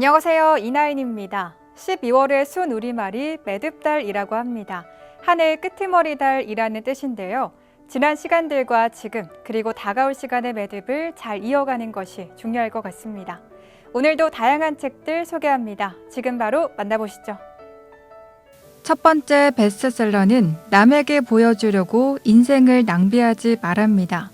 안녕하세요. 이나인입니다. 12월의 순 우리말이 매듭달이라고 합니다. 한 해의 끄트머리 달이라는 뜻인데요. 지난 시간들과 지금 그리고 다가올 시간의 매듭을 잘 이어가는 것이 중요할 것 같습니다. 오늘도 다양한 책들 소개합니다. 지금 바로 만나보시죠. 첫 번째 베스트셀러는 남에게 보여주려고 인생을 낭비하지 말합니다.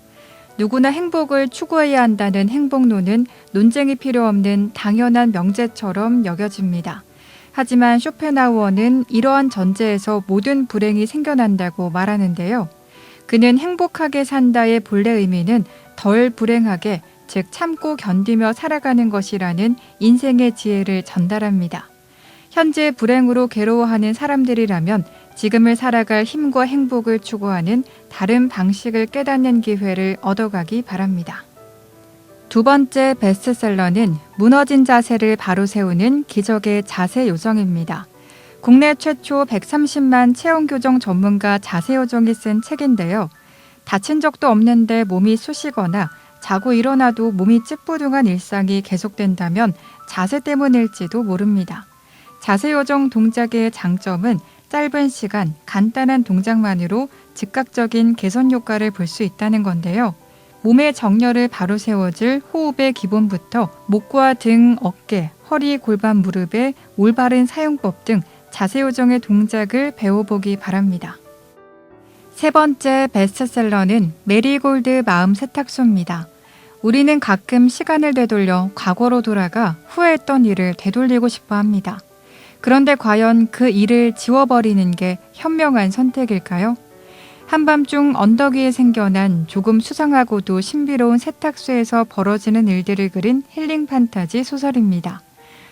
누구나 행복을 추구해야 한다는 행복론은 논쟁이 필요 없는 당연한 명제처럼 여겨집니다. 하지만 쇼펜하우어는 이러한 전제에서 모든 불행이 생겨난다고 말하는데요. 그는 행복하게 산다의 본래 의미는 덜 불행하게, 즉 참고 견디며 살아가는 것이라는 인생의 지혜를 전달합니다. 현재 불행으로 괴로워하는 사람들이라면 지금을 살아갈 힘과 행복을 추구하는 다른 방식을 깨닫는 기회를 얻어가기 바랍니다. 두 번째 베스트셀러는 무너진 자세를 바로 세우는 기적의 자세 요정입니다. 국내 최초 130만 체형 교정 전문가 자세 요정이 쓴 책인데요. 다친 적도 없는데 몸이 쑤시거나 자고 일어나도 몸이 찌뿌둥한 일상이 계속된다면 자세 때문일지도 모릅니다. 자세 요정 동작의 장점은 짧은 시간, 간단한 동작만으로 즉각적인 개선 효과를 볼 수 있다는 건데요. 몸의 정렬을 바로 세워줄 호흡의 기본부터 목과 등, 어깨, 허리, 골반, 무릎의 올바른 사용법 등 자세 요정의 동작을 배워보기 바랍니다. 세 번째 베스트셀러는 메리골드 마음 세탁소입니다. 우리는 가끔 시간을 되돌려 과거로 돌아가 후회했던 일을 되돌리고 싶어 합니다. 그런데 과연 그 일을 지워버리는 게 현명한 선택일까요? 한밤중 언덕 위에 생겨난 조금 수상하고도 신비로운 세탁소에서 벌어지는 일들을 그린 힐링 판타지 소설입니다.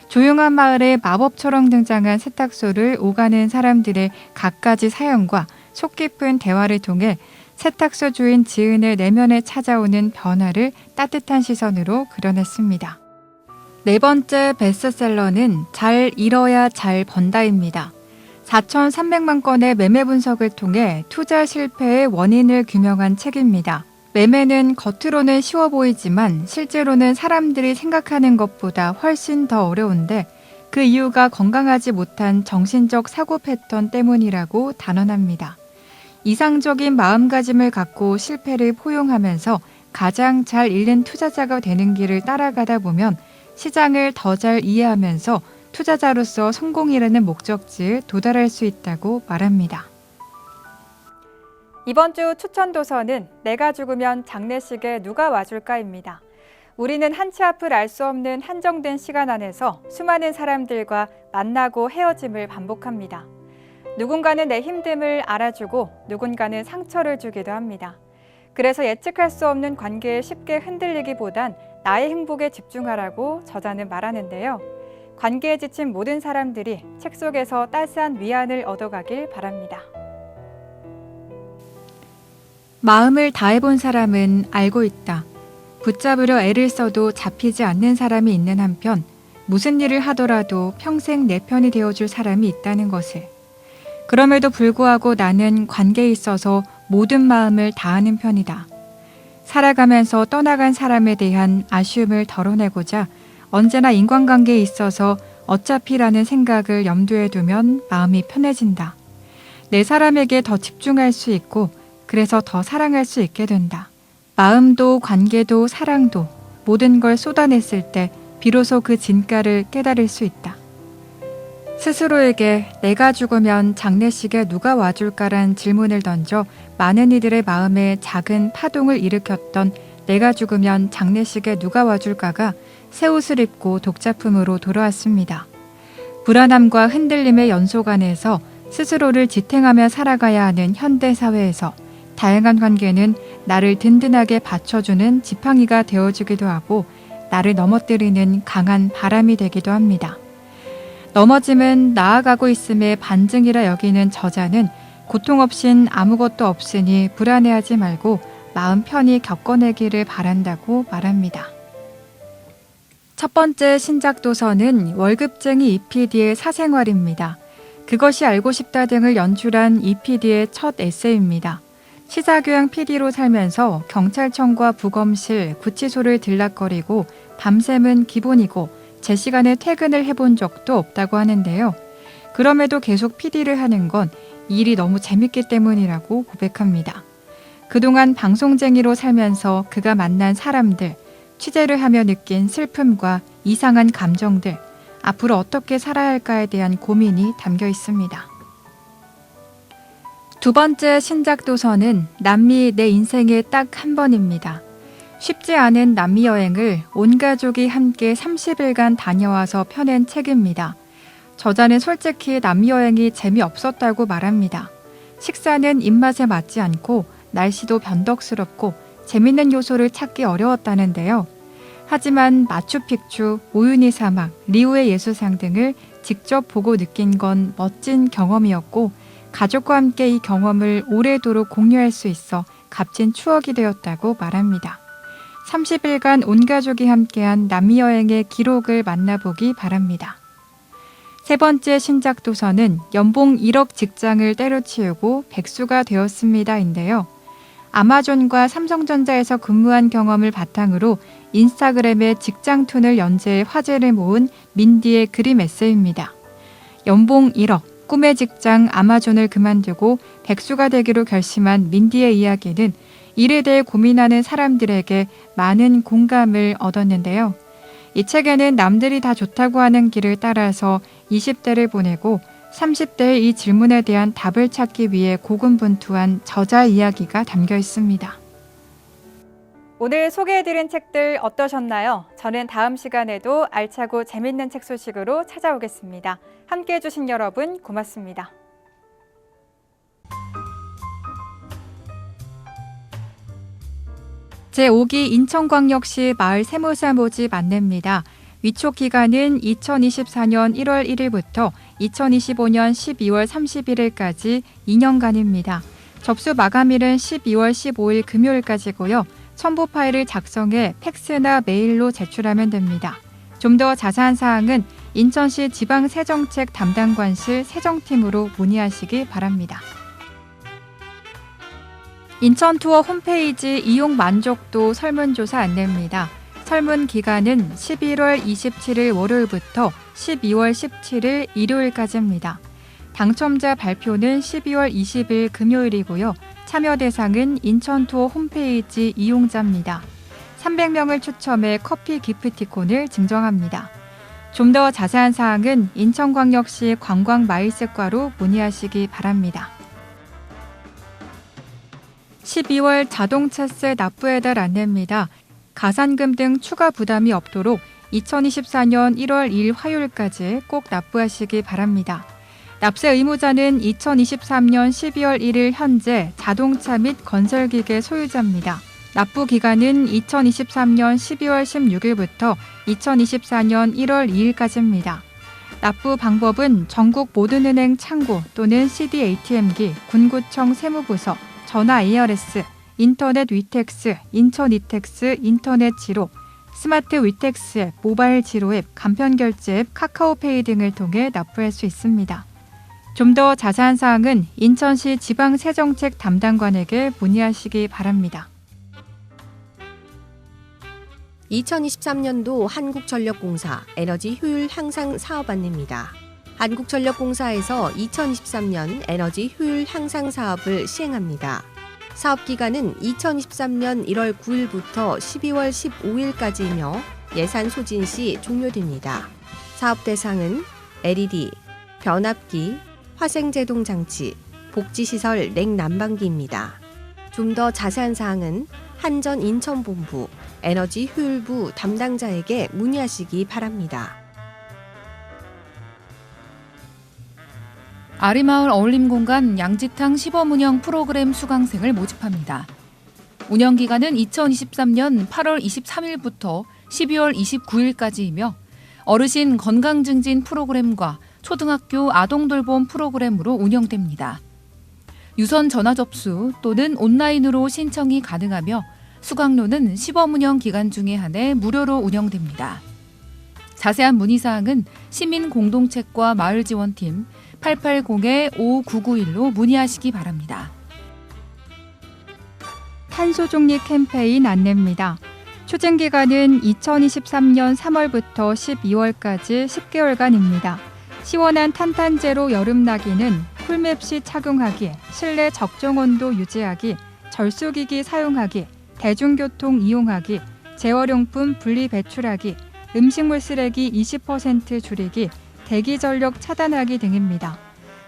조용한 마을에 마법처럼 등장한 세탁소를 오가는 사람들의 갖가지 사연과 속 깊은 대화를 통해 세탁소 주인 지은의 내면에 찾아오는 변화를 따뜻한 시선으로 그려냈습니다. 네 번째 베스트셀러는 잘 잃어야 잘 번다입니다. 4,300만 건의 매매 분석을 통해 투자 실패의 원인을 규명한 책입니다. 매매는 겉으로는 쉬워 보이지만 실제로는 사람들이 생각하는 것보다 훨씬 더 어려운데 그 이유가 건강하지 못한 정신적 사고 패턴 때문이라고 단언합니다. 이상적인 마음가짐을 갖고 실패를 포용하면서 가장 잘 잃는 투자자가 되는 길을 따라가다 보면 시장을 더 잘 이해하면서 투자자로서 성공이라는 목적지에 도달할 수 있다고 말합니다. 이번 주 추천 도서는 내가 죽으면 장례식에 누가 와줄까입니다. 우리는 한치 앞을 알 수 없는 한정된 시간 안에서 수많은 사람들과 만나고 헤어짐을 반복합니다. 누군가는 내 힘듦을 알아주고 누군가는 상처를 주기도 합니다. 그래서 예측할 수 없는 관계에 쉽게 흔들리기보단 나의 행복에 집중하라고 저자는 말하는데요. 관계에 지친 모든 사람들이 책 속에서 따스한 위안을 얻어가길 바랍니다. 마음을 다해본 사람은 알고 있다. 붙잡으려 애를 써도 잡히지 않는 사람이 있는 한편, 무슨 일을 하더라도 평생 내 편이 되어줄 사람이 있다는 것을. 그럼에도 불구하고 나는 관계에 있어서 모든 마음을 다하는 편이다. 살아가면서 떠나간 사람에 대한 아쉬움을 덜어내고자 언제나 인간관계에 있어서 어차피라는 생각을 염두에 두면 마음이 편해진다. 내 사람에게 더 집중할 수 있고 그래서 더 사랑할 수 있게 된다. 마음도 관계도 사랑도 모든 걸 쏟아냈을 때 비로소 그 진가를 깨달을 수 있다. 스스로에게 내가 죽으면 장례식에 누가 와줄까란 질문을 던져 많은 이들의 마음에 작은 파동을 일으켰던 내가 죽으면 장례식에 누가 와줄까가 새 옷을 입고 독자품으로 돌아왔습니다. 불안함과 흔들림의 연속 안에서 스스로를 지탱하며 살아가야 하는 현대 사회에서 다양한 관계는 나를 든든하게 받쳐주는 지팡이가 되어주기도 하고 나를 넘어뜨리는 강한 바람이 되기도 합니다. 넘어짐은 나아가고 있음의 반증이라 여기는 저자는 고통 없인 아무것도 없으니 불안해하지 말고 마음 편히 겪어내기를 바란다고 말합니다. 첫 번째 신작 도서는 월급쟁이 EPD의 사생활입니다. 그것이 알고 싶다 등을 연출한 EPD의 첫 에세이입니다. 시사교양 PD로 살면서 경찰청과 부검실, 구치소를 들락거리고 밤샘은 기본이고 제 시간에 퇴근을 해본 적도 없다고 하는데요. 그럼에도 계속 PD를 하는 건 일이 너무 재밌기 때문이라고 고백합니다. 그동안 방송쟁이로 살면서 그가 만난 사람들, 취재를 하며 느낀 슬픔과 이상한 감정들, 앞으로 어떻게 살아야 할까에 대한 고민이 담겨 있습니다. 두 번째 신작 도서는 남미 내 인생에 딱 한 번입니다. 쉽지 않은 남미 여행을 온 가족이 함께 30일간 다녀와서 펴낸 책입니다. 저자는 솔직히 남미 여행이 재미없었다고 말합니다. 식사는 입맛에 맞지 않고 날씨도 변덕스럽고 재밌는 요소를 찾기 어려웠다는데요. 하지만 마추픽추, 오유니 사막, 리우의 예수상 등을 직접 보고 느낀 건 멋진 경험이었고 가족과 함께 이 경험을 오래도록 공유할 수 있어 값진 추억이 되었다고 말합니다. 30일간 온 가족이 함께한 남미 여행의 기록을 만나보기 바랍니다. 세 번째 신작 도서는 연봉 1억 직장을 때려치우고 백수가 되었습니다인데요. 아마존과 삼성전자에서 근무한 경험을 바탕으로 인스타그램에 직장툰을 연재해 화제를 모은 민디의 그림 에세이입니다. 연봉 1억, 꿈의 직장 아마존을 그만두고 백수가 되기로 결심한 민디의 이야기는 일에 대해 고민하는 사람들에게 많은 공감을 얻었는데요. 이 책에는 남들이 다 좋다고 하는 길을 따라서 20대를 보내고 30대의 이 질문에 대한 답을 찾기 위해 고군분투한 저자 이야기가 담겨 있습니다. 오늘 소개해드린 책들 어떠셨나요? 저는 다음 시간에도 알차고 재밌는 책 소식으로 찾아오겠습니다. 함께 해주신 여러분 고맙습니다. 제5기 인천광역시 마을 세무사 모집 안내입니다. 위촉 기간은 2024년 1월 1일부터 2025년 12월 31일까지 2년간입니다. 접수 마감일은 12월 15일 금요일까지고요. 첨부 파일을 작성해 팩스나 메일로 제출하면 됩니다. 좀 더 자세한 사항은 인천시 지방세정책 담당관실 세정팀으로 문의하시기 바랍니다. 인천 투어 홈페이지 이용 만족도 설문조사 안내입니다. 설문 기간은 11월 27일 월요일부터 12월 17일 일요일까지입니다. 당첨자 발표는 12월 20일 금요일이고요. 참여 대상은 인천 투어 홈페이지 이용자입니다. 300명을 추첨해 커피 기프티콘을 증정합니다. 좀 더 자세한 사항은 인천광역시 관광마일스과로 문의하시기 바랍니다. 12월 자동차세 납부의 달 안내입니다. 가산금 등 추가 부담이 없도록 2024년 1월 2일 화요일까지 꼭 납부하시기 바랍니다. 납세 의무자는 2023년 12월 1일 현재 자동차 및 건설기계 소유자입니다. 납부 기간은 2023년 12월 16일부터 2024년 1월 2일까지입니다. 납부 방법은 전국 모든 은행 창구 또는 CD ATM기, 군구청 세무부서, 전화 ARS, 인터넷 위텍스, 인천 이텍스, 인터넷 지로, 스마트 위텍스 앱, 모바일 지로 앱, 간편 결제 앱, 카카오페이 등을 통해 납부할 수 있습니다. 좀 더 자세한 사항은 인천시 지방세정책 담당관에게 문의하시기 바랍니다. 2023년도 한국전력공사 에너지 효율 향상 사업 안내입니다. 한국전력공사에서 2023년 에너지 효율 향상 사업을 시행합니다. 사업 기간은 2023년 1월 9일부터 12월 15일까지이며 예산 소진 시 종료됩니다. 사업 대상은 LED, 변압기, 화생제동 장치, 복지시설 냉난방기입니다. 좀 더 자세한 사항은 한전 인천본부 에너지 효율부 담당자에게 문의하시기 바랍니다. 아리마을 어울림공간 양지탕 시범 운영 프로그램 수강생을 모집합니다. 운영 기간은 2023년 8월 23일부터 12월 29일까지이며 어르신 건강 증진 프로그램과 초등학교 아동 돌봄 프로그램으로 운영됩니다. 유선 전화 접수 또는 온라인으로 신청이 가능하며 수강료는 시범 운영 기간 중에 한해 무료로 운영됩니다. 자세한 문의 사항은 시민 공동체과 마을 지원팀 880-5991로 문의하시기 바랍니다. 탄소 중립 캠페인 안내입니다. 추진 기간은 2023년 3월부터 12월까지 10개월간입니다. 시원한 탄탄제로 여름나기는 쿨맵 시 착용하기, 실내 적정 온도 유지하기, 절수기기 사용하기, 대중교통 이용하기, 재활용품 분리 배출하기, 음식물 쓰레기 20% 줄이기, 대기 전력 차단하기 등입니다.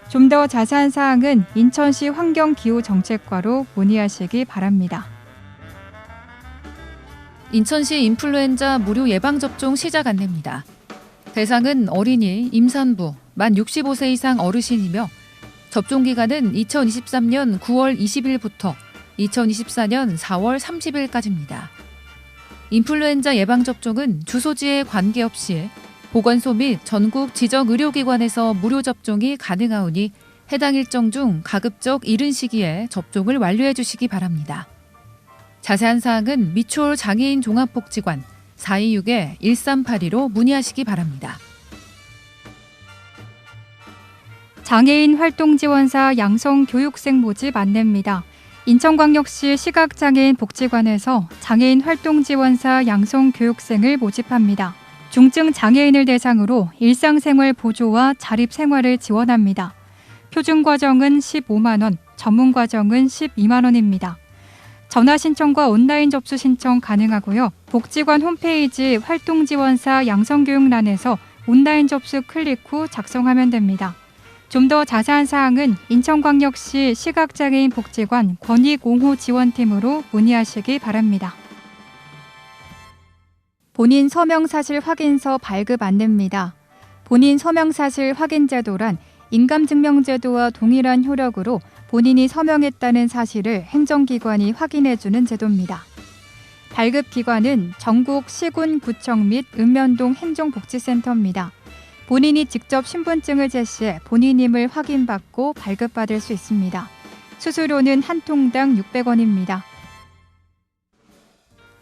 좀 더 자세한 사항은 인천시 환경기후정책과로 문의하시기 바랍니다. 인천시 인플루엔자 무료 예방접종 시작 안내입니다. 대상은 어린이, 임산부, 만 65세 이상 어르신이며 접종 기간은 2023년 9월 20일부터 2024년 4월 30일까지입니다. 인플루엔자 예방접종은 주소지에 관계없이 보건소 및 전국 지적 의료기관에서 무료 접종이 가능하오니 해당 일정 중 가급적 이른 시기에 접종을 완료해 주시기 바랍니다. 자세한 사항은 미추홀 장애인 종합복지관 426-1382로 문의하시기 바랍니다. 장애인 활동지원사 양성교육생 모집 안내입니다. 인천광역시 시각장애인 복지관에서 장애인 활동지원사 양성교육생을 모집합니다. 중증 장애인을 대상으로 일상생활 보조와 자립생활을 지원합니다. 표준 과정은 15만 원, 전문 과정은 12만 원입니다. 전화 신청과 온라인 접수 신청 가능하고요. 복지관 홈페이지 활동 지원사 양성교육란에서 온라인 접수 클릭 후 작성하면 됩니다. 좀 더 자세한 사항은 인천광역시 시각장애인 복지관 권익5호 지원팀으로 문의하시기 바랍니다. 본인 서명사실 확인서 발급 안내입니다. 본인 서명사실 확인 제도란 인감증명제도와 동일한 효력으로 본인이 서명했다는 사실을 행정기관이 확인해주는 제도입니다. 발급 기관은 전국 시군 구청 및 읍면동 행정복지센터입니다. 본인이 직접 신분증을 제시해 본인임을 확인받고 발급받을 수 있습니다. 수수료는 한 통당 600원입니다.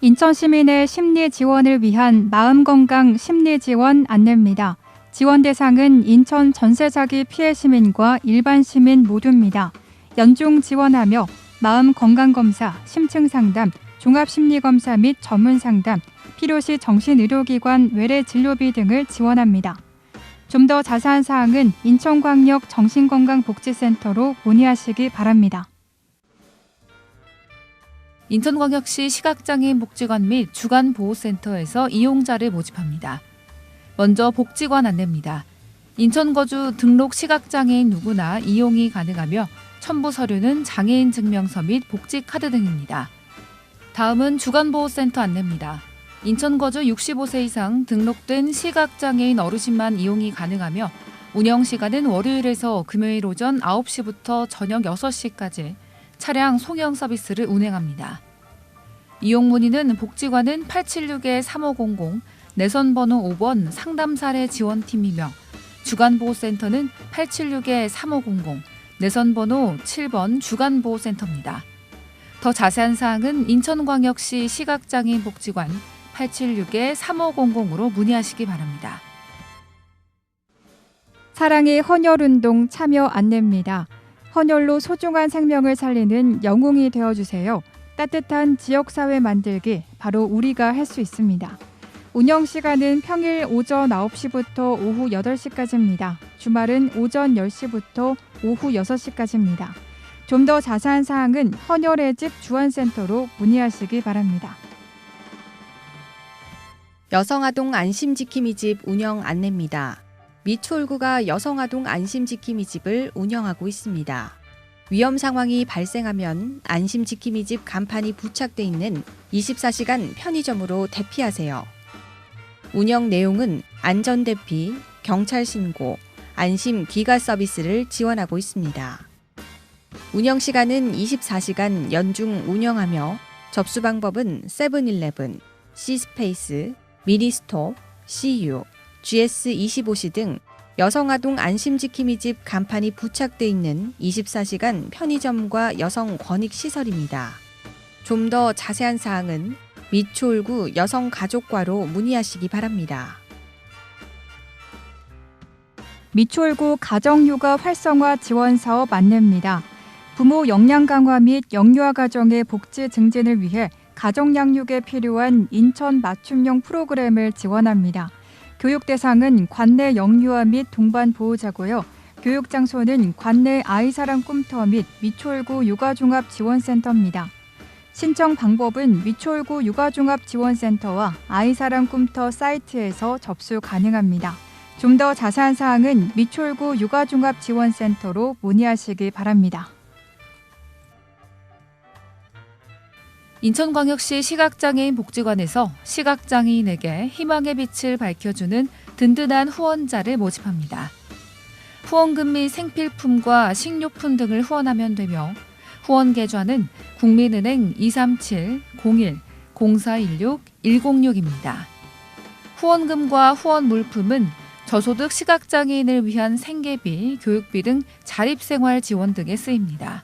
인천 시민의 심리 지원을 위한 마음 건강 심리 지원 안내입니다. 지원 대상은 인천 전세 자기 피해 시민과 일반 시민 모두입니다. 연중 지원하며 마음 건강 검사, 심층 상담, 종합 심리 검사 및 전문 상담, 필요시 정신의료기관 외래 진료비 등을 지원합니다. 좀 더 자세한 사항은 인천광역 정신건강복지센터로 문의하시기 바랍니다. 인천광역시 시각장애인 복지관 및 주간보호센터에서 이용자를 모집합니다. 먼저 복지관 안내입니다. 인천 거주 등록 시각장애인 누구나 이용이 가능하며 첨부 서류는 장애인 증명서 및 복지 카드 등입니다. 다음은 주간보호센터 안내입니다. 인천 거주 65세 이상 등록된 시각장애인 어르신만 이용이 가능하며 운영 시간은 월요일에서 금요일 오전 9시부터 저녁 6시까지 차량 송영 서비스를 운행합니다. 이용 문의는 복지관은 876-3500 내선 번호 5번 상담 사례 지원팀이며 주간보호센터는 876-3500 내선 번호 7번 주간보호센터입니다. 더 자세한 사항은 인천광역시 시각장애인 복지관 876-3500으로 문의하시기 바랍니다. 사랑의 헌혈운동 참여 안내입니다. 헌혈로 소중한 생명을 살리는 영웅이 되어주세요. 따뜻한 지역사회 만들기 바로 우리가 할 수 있습니다. 운영 시간은 평일 오전 9시부터 오후 8시까지입니다. 주말은 오전 10시부터 오후 6시까지입니다. 좀 더 자세한 사항은 헌혈의 집 주안센터로 문의하시기 바랍니다. 여성아동 안심지킴이 집 운영 안내입니다. 미추홀구가 여성아동 안심지킴이 집을 운영하고 있습니다. 위험 상황이 발생하면 안심지킴이 집 간판이 부착돼 있는 24시간 편의점으로 대피하세요. 운영 내용은 안전대피, 경찰 신고, 안심 귀가 서비스를 지원하고 있습니다. 운영 시간은 24시간 연중 운영하며 접수 방법은 세븐일레븐, C스페이스, 미니스톱, CU, GS25시 등 여성아동 안심지킴이 집 간판이 부착돼 있는 24시간 편의점과 여성 권익시설입니다. 좀 더 자세한 사항은 미추홀구 여성가족과로 문의하시기 바랍니다. 미추홀구 가정육아 활성화 지원 사업 안내입니다. 부모 역량 강화 및 영유아 가정의 복지 증진을 위해 가정 양육에 필요한 인천 맞춤형 프로그램을 지원합니다. 교육 대상은 관내 영유아 및 동반 보호자고요. 교육 장소는 관내 아이사랑 꿈터 및 미추홀구 육아종합 지원센터입니다. 신청 방법은 미추홀구 육아종합 지원센터와 아이사랑 꿈터 사이트에서 접수 가능합니다. 좀 더 자세한 사항은 미추홀구 육아종합 지원센터로 문의하시기 바랍니다. 인천광역시 시각장애인 복지관에서 시각장애인에게 희망의 빛을 밝혀주는 든든한 후원자를 모집합니다. 후원금 및 생필품과 식료품 등을 후원하면 되며 후원 계좌는 국민은행 237-01-0416-106입니다. 후원금과 후원 물품은 저소득 시각장애인을 위한 생계비, 교육비 등 자립생활 지원 등에 쓰입니다.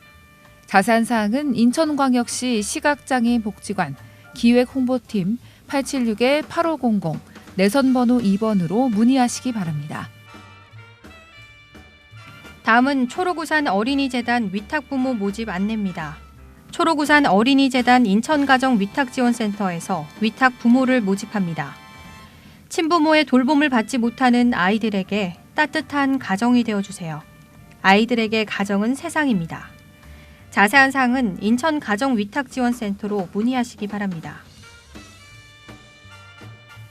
자세한 사항은 인천광역시 시각장애인 복지관 기획홍보팀 876-8500 내선번호 2번으로 문의하시기 바랍니다. 다음은 초록우산 어린이재단 위탁부모 모집 안내입니다. 초록우산 어린이재단 인천가정 위탁지원센터에서 위탁부모를 모집합니다. 친부모의 돌봄을 받지 못하는 아이들에게 따뜻한 가정이 되어주세요. 아이들에게 가정은 세상입니다. 자세한 사항은 인천가정위탁지원센터로 문의하시기 바랍니다.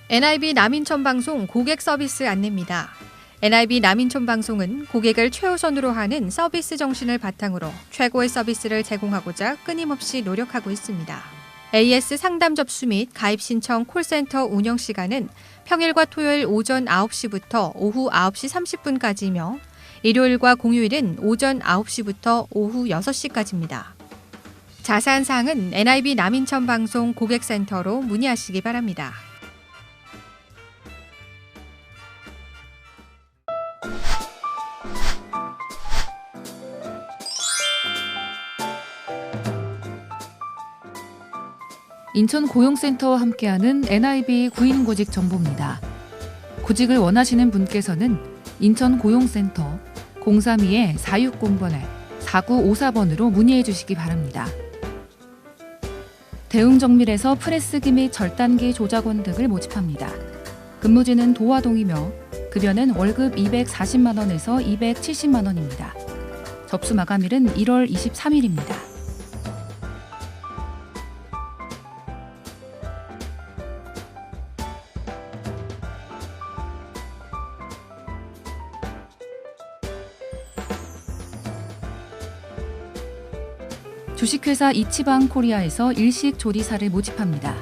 NIB 남인천 방송 고객 서비스 안내입니다. NIB 남인천 방송은 고객을 최우선으로 하는 서비스 정신을 바탕으로 최고의 서비스를 제공하고자 끊임없이 노력하고 있습니다. AS 상담 접수 및 가입 신청 콜센터 운영 시간은 평일과 토요일 오전 9시부터 오후 9시 30분까지이며 일요일과 공휴일은 오전 9시부터 오후 6시까지입니다. 자세한 사항은 NIB 남인천 방송 고객센터로 문의하시기 바랍니다. 인천 고용센터와 함께하는 NIB 구인 구직 정보입니다. 구직을 원하시는 분께서는 인천 고용센터 032-4600번에 4954번으로 문의해 주시기 바랍니다. 대웅정밀에서 프레스기 및 절단기 조작원 등을 모집합니다. 근무지는 도화동이며 급여는 월급 240만 원에서 270만 원입니다. 접수 마감일은 1월 23일입니다. 주식회사 이치방 코리아에서 일식 조리사를 모집합니다.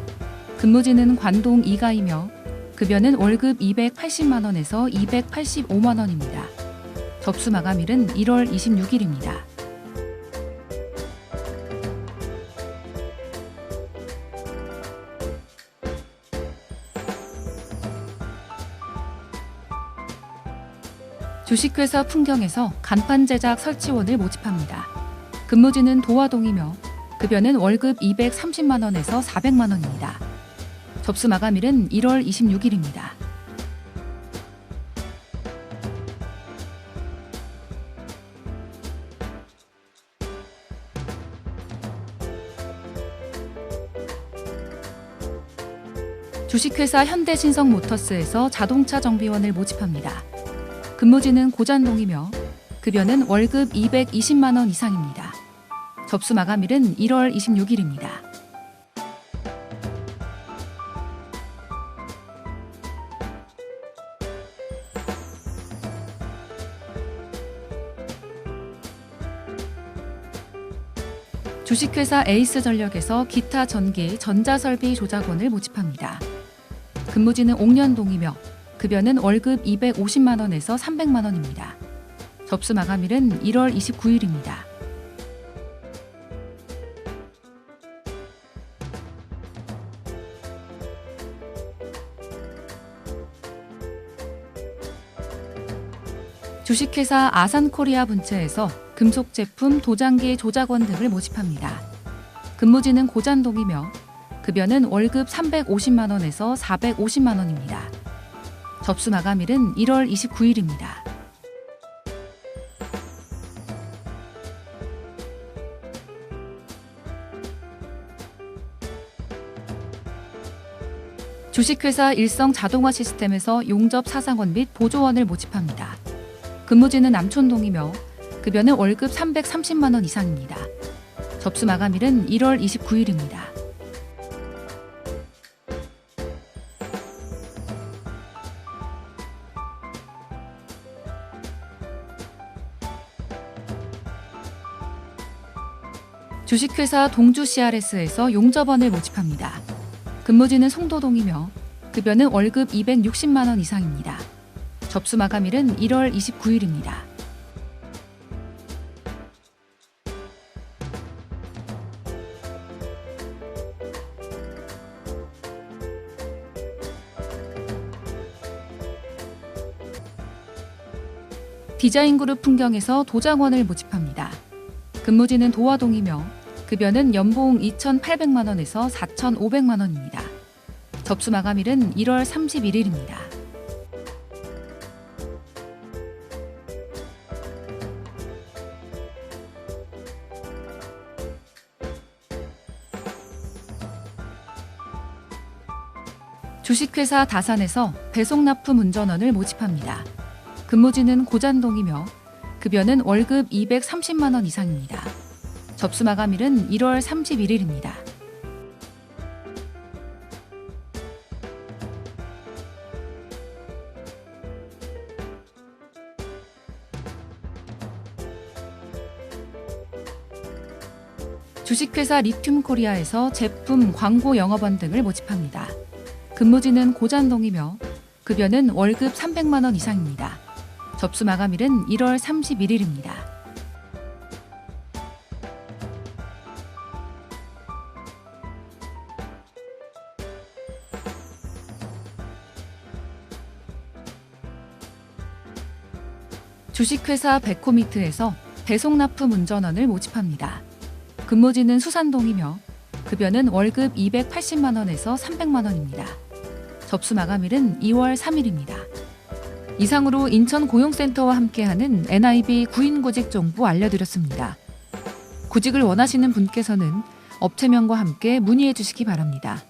근무지는 관동 2가이며 급여는 월급 280만 원에서 285만 원입니다. 접수 마감일은 1월 26일입니다. 주식회사 풍경에서 간판 제작 설치원을 모집합니다. 근무지는 도화동이며 급여는 월급 230만 원에서 400만 원입니다. 접수 마감일은 1월 26일입니다. 주식회사 현대신성모터스에서 자동차 정비원을 모집합니다. 근무지는 고잔동이며 급여는 월급 220만 원 이상입니다. 접수 마감일은 1월 26일입니다. 주식회사 에이스전력에서 기타 전기 전자설비 조작원을 모집합니다. 근무지는 옥년동이며 급여는 월급 250만 원에서 300만 원입니다. 접수 마감일은 1월 29일입니다. 주식회사 아산코리아 분체에서 금속 제품 도장기 조작원 등을 모집합니다. 근무지는 고잔동이며 급여는 월급 350만 원에서 450만 원입니다. 접수 마감일은 1월 29일입니다. 주식회사 일성 자동화 시스템에서 용접 사상원 및 보조원을 모집합니다. 근무지는 남촌동이며 급여는 월급 330만 원 이상입니다. 접수 마감일은 1월 29일입니다. 주식회사 동주 CRS에서 용접원을 모집합니다. 근무지는 송도동이며 급여는 월급 260만 원 이상입니다. 접수 마감일은 1월 29일입니다. 디자인 그룹 풍경에서 도장원을 모집합니다. 근무지는 도화동이며 급여는 연봉 2,800만 원에서 4,500만 원입니다. 접수 마감일은 1월 31일입니다. 주식회사 다산에서 배송 납품 운전원을 모집합니다. 근무지는 고잔동이며 급여는 월급 230만 원 이상입니다. 접수 마감일은 1월 31일입니다. 주식회사 리튬 코리아에서 제품 광고 영업원 등을 모집합니다. 근무지는 고잔동이며 급여는 월급 300만 원 이상입니다. 접수 마감일은 1월 31일입니다. 주식회사 베코미트에서 배송 납품 운전원을 모집합니다. 근무지는 수산동이며 급여는 월급 280만 원에서 300만 원입니다. 접수 마감일은 2월 3일입니다. 이상으로 인천 고용센터와 함께하는 NIB 구인구직 정보 알려드렸습니다. 구직을 원하시는 분께서는 업체명과 함께 문의해 주시기 바랍니다.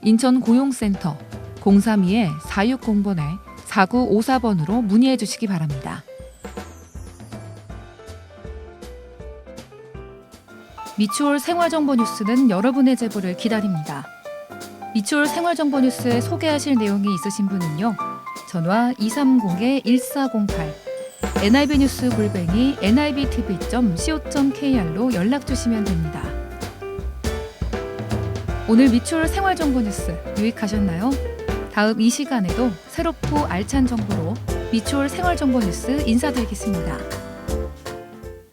인천 고용센터 032-4600에 4954번으로 문의해 주시기 바랍니다. 미추홀 생활정보 뉴스는 여러분의 제보를 기다립니다. 미추홀 생활정보 뉴스에 소개하실 내용이 있으신 분은요. 전화 230-1408 NIB 뉴스 골뱅이 nibtv.co.kr로 연락 주시면 됩니다. 오늘 미추홀 생활정보 뉴스 유익하셨나요? 다음 이 시간에도 새롭고 알찬 정보로 미추홀 생활정보 뉴스 인사드리겠습니다.